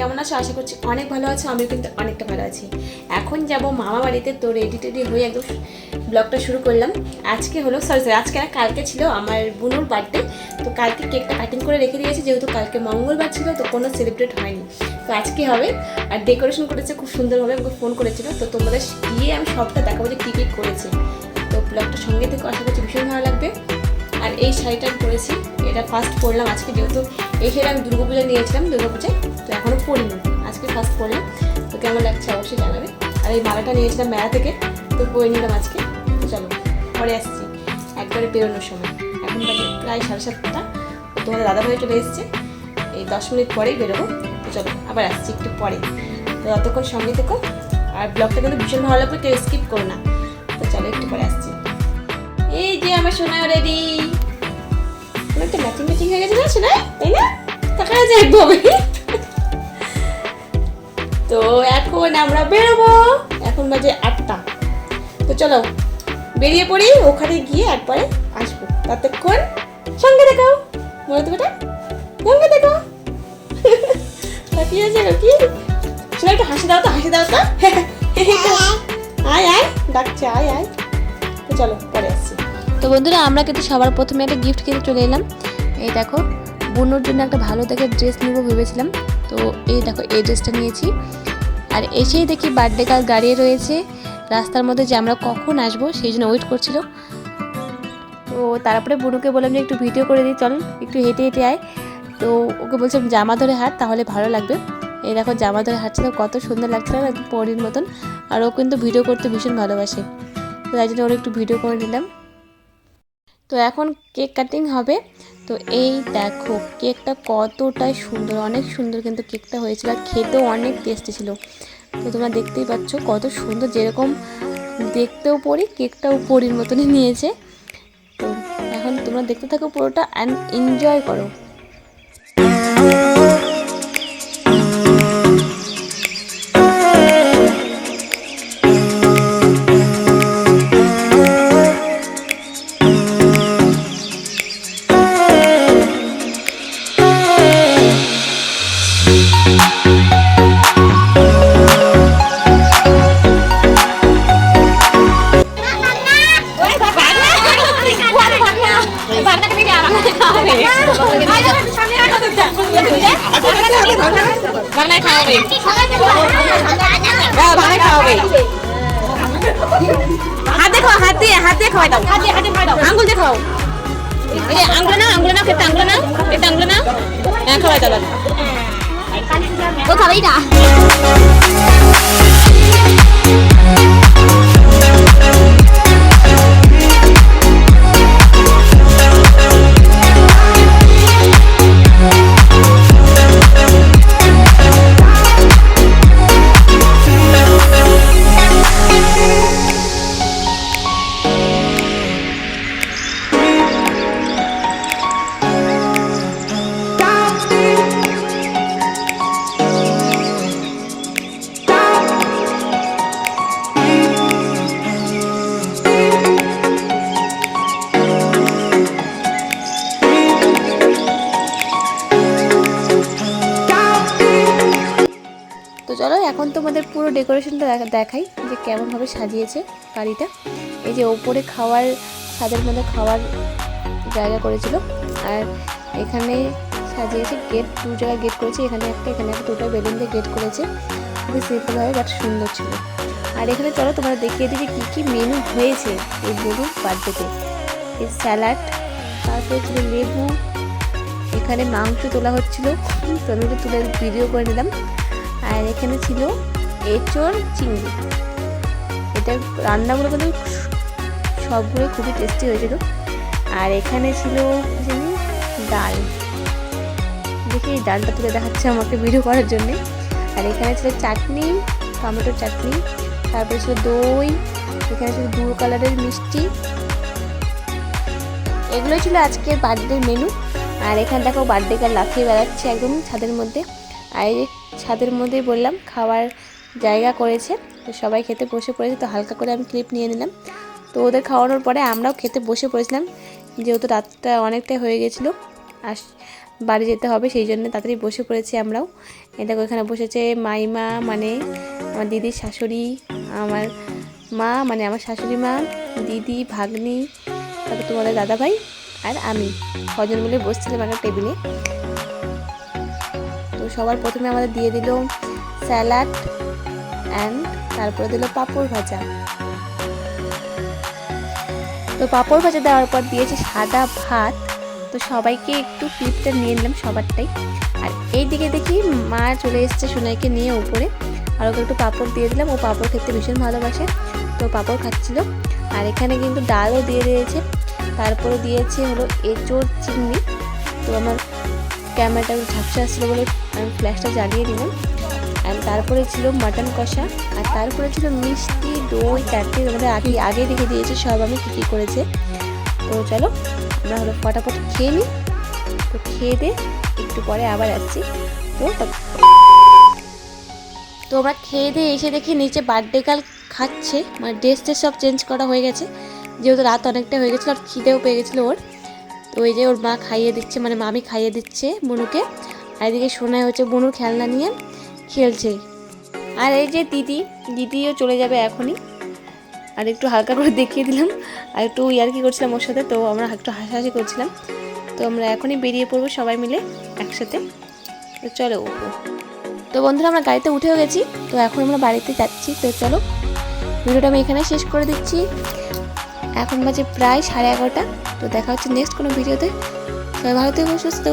কেমন আছো? আশা করছি অনেক ভালো আছো, আমিও কিন্তু অনেকটা ভালো আছি। এখন যাব মামা বাড়িতে, তো রেডি টেডি হয়ে একদম ব্লগটা শুরু করলাম। আজকে হলো সরি সরি আজকে না, কালকে ছিল আমার বুনুর বার্থডে তো কালকে কেকটা কাটিং করে রেখে দিয়েছি, যেহেতু কালকে মঙ্গলবার ছিল, তো কোনো সেলিব্রেট হয়নি। তো আজকে হবে, আর ডেকোরেশন করেছে খুব সুন্দরভাবে আমাকে ফোন করেছিল। তো তোমাদের গিয়ে আমি সবটা দেখাবো যে কী কী করেছে। তো ব্লগটা সঙ্গে থেকে, আশা করছি ভীষণ ভালো লাগবে। আর এই শাড়িটা পরেছি, এটা ফার্স্ট পরলাম, আজকে যেহেতু শাড়ি আমি দুর্গাপূজা নিয়েছিলাম, দুর্গাপূজায়, তো এখনও পরিনি, আজকে ফার্স্ট পরলাম, তো কেমন লাগছে অবশ্যই জানাবে। আর এই মালাটা নিয়েছিলাম মেলা থেকে, তো পরে নিলাম আজকে, তো চলো, পরে আসছি, একবারে বেরোনোর সময়। এখন প্রায় সাড়ে সাতটা, তো তোমাদের দাদাভাই চলে এসেছে, এই দশ মিনিট পরেই বেরোবো, তো চলো, আবার আসছি একটু পরে। তো ততক্ষণ সঙ্গে থেকো, আর ব্লগটা কিন্তু ভীষণ ভালো লাগবে, কেউ স্কিপ করো না। তো চলো একটু পরে আমার রেডি ম্যাচিং ম্যাচিং হয়ে গেছে না সোনা তাই না? তো এখন আমরা বেরোবো। এখন বাজে আটটা। তো চলো, বেরিয়ে পড়ি, ওখানে গিয়ে একবারে আসব। ততক্ষণ সঙ্গে দেখাও। তো বেটা? সঙ্গে দেখো তাকিয়ে আছে একটু হাসি দাও তো, হাসি দাও তো। আয় আয়। ডাকছে, আয় আয়। তো চলো। বন্ধুরা, আমরা কিন্তু সবার প্রথমে একটা গিফট কিনে চলে এলাম। এই দেখো, বোনোর জন্য একটা ভালো দেখে ড্রেস নিব ভেবেছিলাম। তো এই দেখো, এই ড্রেসটা নিয়েছি। আর এসেই দেখি বার্থডে কাল দাঁড়িয়ে রয়েছে। রাস্তার মধ্যে যে আমরা কখন আসব, সেই জন্য ওয়েট করছিল। তো তারপরে বুনুকে বললাম যে একটু ভিডিও করে দিই, চল একটু হেঁটে হেঁটে আয়। তো ওকে বলছিলাম, জামা ধরে হাঁট, তাহলে ভালো লাগবে। এই দেখো, জামা ধরে হাঁটছিল কত সুন্দর লাগছিল পরির মতন। আর ও কিন্তু ভিডিও করতে ভীষণ ভালোবাসে। তো তাই জন্য ওর একটু ভিডিও করে নিলাম। তো এখন কেক কাটিং হবে। তো এই দেখো, কেকটা কতটাই সুন্দর, অনেক সুন্দর কিন্তু কেকটা হয়েছিল আর খেতেও অনেক টেস্টি ছিল। তো তোমরা দেখতেই পাচ্ছ কত সুন্দর যেরকম দেখতেও পড়ি কেকটাও পরির মতনই নিয়েছে। তো এখন তোমরা দেখতে থাকো পুরোটা অ্যান্ড এনজয় করো। হাত দিয়ে হাত দিয়ে খাওয়াই দাও হাত দিয়ে হাত খাওয়াই দাও আঙ্গুল দিয়ে খাও এই আঙ্গুল না আঙ্গুল না খেতে আঙ্গুল না খেতে আঙ্গুল না হ্যাঁ খাওয়াই দাও ও খাবেই না চলো, এখন তোমাদের পুরো ডেকোরেশনটা দেখা- দেখাই যে কেমনভাবে সাজিয়েছে বাড়িটা। এই যে ওপরে খাওয়ার, ছাদের মধ্যে খাওয়ার জায়গা করেছিল। আর এখানে সাজিয়েছে গেট, দু জায়গায় গেট করেছে। এখানে একটা এখানে একটা, দুটো বেলুন দিয়ে গেট করেছে। খুবই সিম্পলভাবে বাট সুন্দর ছিল। আর এখানে চলো তোমরা দেখিয়ে দিই যে কী কী মেনু হয়েছে এই গরুর বার্থডেতে। এই স্যালাড তারপরে ছিল লেবু। এখানে মাংস তোলা হচ্ছিল। তো আমি তুলে ভিডিও করে নিলাম। আর এখানে ছিল এঁচড় চিংড়ি। এটা রান্নাগুলো কিন্তু সবগুলো খুবই টেস্টি হয়েছিল। আর এখানে ছিল ডাল। দেখি এই ডালটা তুলে দেখাচ্ছে আমাকে ভিডিও করার জন্যে। আর এখানে ছিল চাটনি, টমেটোর চাটনি, তারপরে ছিল দই, এখানে ছিল দু কালারের মিষ্টি। এগুলোই ছিল আজকের বার্থডের মেনু আর এখানে দেখো বার্থডে গার্ল লাফিয়ে বেড়াচ্ছে একদম ছাদের মধ্যে। আর ছাদের মধ্যেই বললাম, খাওয়ার জায়গা করেছে, তো সবাই খেতে বসে পড়েছে, তো হালকা করে আমি ক্লিপ নিয়ে নিলাম। তো ওদের খাওয়ানোর পরে আমরাও খেতে বসে পড়েছিলাম, যেহেতু রাতটা অনেকটাই হয়ে গেছিল আর বাড়ি যেতে হবে, সেই জন্য তাড়াতাড়ি বসে পড়েছি আমরাও। এটা ওইখানে বসেছে মাইমা মানে আমার দিদির শাশুড়ি, আমার মা মানে আমার শাশুড়ি মা, দিদি, ভাগ্নি, তারপর তোমাদের দাদাভাই আর আমি। ছজন মিলে বসছিলাম একটা টেবিলে। সবার প্রথমে আমাদের দিয়ে দিল স্যালাড অ্যান্ড তারপরে দিল পাঁপড় ভাজা। তো পাঁপড় ভাজা দেওয়ার পর দিয়েছে সাদা ভাত। তো সবাইকে একটু ক্লিপটা নিয়ে নিলাম সবারটাই। আর এই দিকে দেখি মা চলে এসেছে সোনাইকে নিয়ে উপরে আর ওকে একটু পাঁপড় দিয়ে দিলাম। ও পাঁপড় খেতে ভীষণ ভালোবাসে। তো পাঁপড় খাচ্ছিল। আর এখানে কিন্তু ডালও দিয়ে দিয়েছে। তারপরে দিয়েছে হলো এঁচোড় চিংড়ি। তো আমার ক্যামেরাটা একটু ঝাপসা আসছিল বলে আমি ফ্ল্যাশটা জ্বালিয়ে দিলাম। আর তারপরে ছিল মাটন কষা, আর তারপরে ছিল মিষ্টি দই চারটে আমাদের আগে আগে রেখে দিয়েছে সব আমি কী কী করেছে। তো চলো, আমরা হলো ফটাফট খেয়ে নিই। তো খেয়ে দিয়ে একটু পরে আবার আসছি। তো তো আমরা খেয়ে দিয়ে এসে দেখি নিচে বার্থডে কাল খাচ্ছে। মানে ড্রেস সব চেঞ্জ করা হয়ে গেছে। যেহেতু রাত অনেকটা হয়ে গেছিল আর খিদেও পেয়ে গেছিল ওর। তো ওই যে ওর মা খাইয়ে দিচ্ছে মানে মামি খাইয়ে দিচ্ছে বনুকে আর এদিকে শোনায় হচ্ছে বনুর খেলনা নিয়ে খেলছে। আর এই যে দিদি, দিদিও চলে যাবে এখনই। আর একটু হালকা করে দেখিয়ে দিলাম। আর একটু ইয়ার্কি করছিলাম ওর সাথে, তো আমরা একটু হাসাহাসি করছিলাম। তো আমরা এখনই বেরিয়ে পড়ব সবাই মিলে একসাথে। তো চলো তো বন্ধুরা, আমরা গাড়িতে উঠেও গেছি। তো এখন আমরা বাড়িতে যাচ্ছি। তো চলো, ভিডিওটা আমি এখানে শেষ করে দিচ্ছি। এখন বাজে প্রায় সাড়ে এগারোটা। তো দেখা হচ্ছে নেক্সট কোনো ভিডিওতে সবাই ভালো থেকো, সুস্থ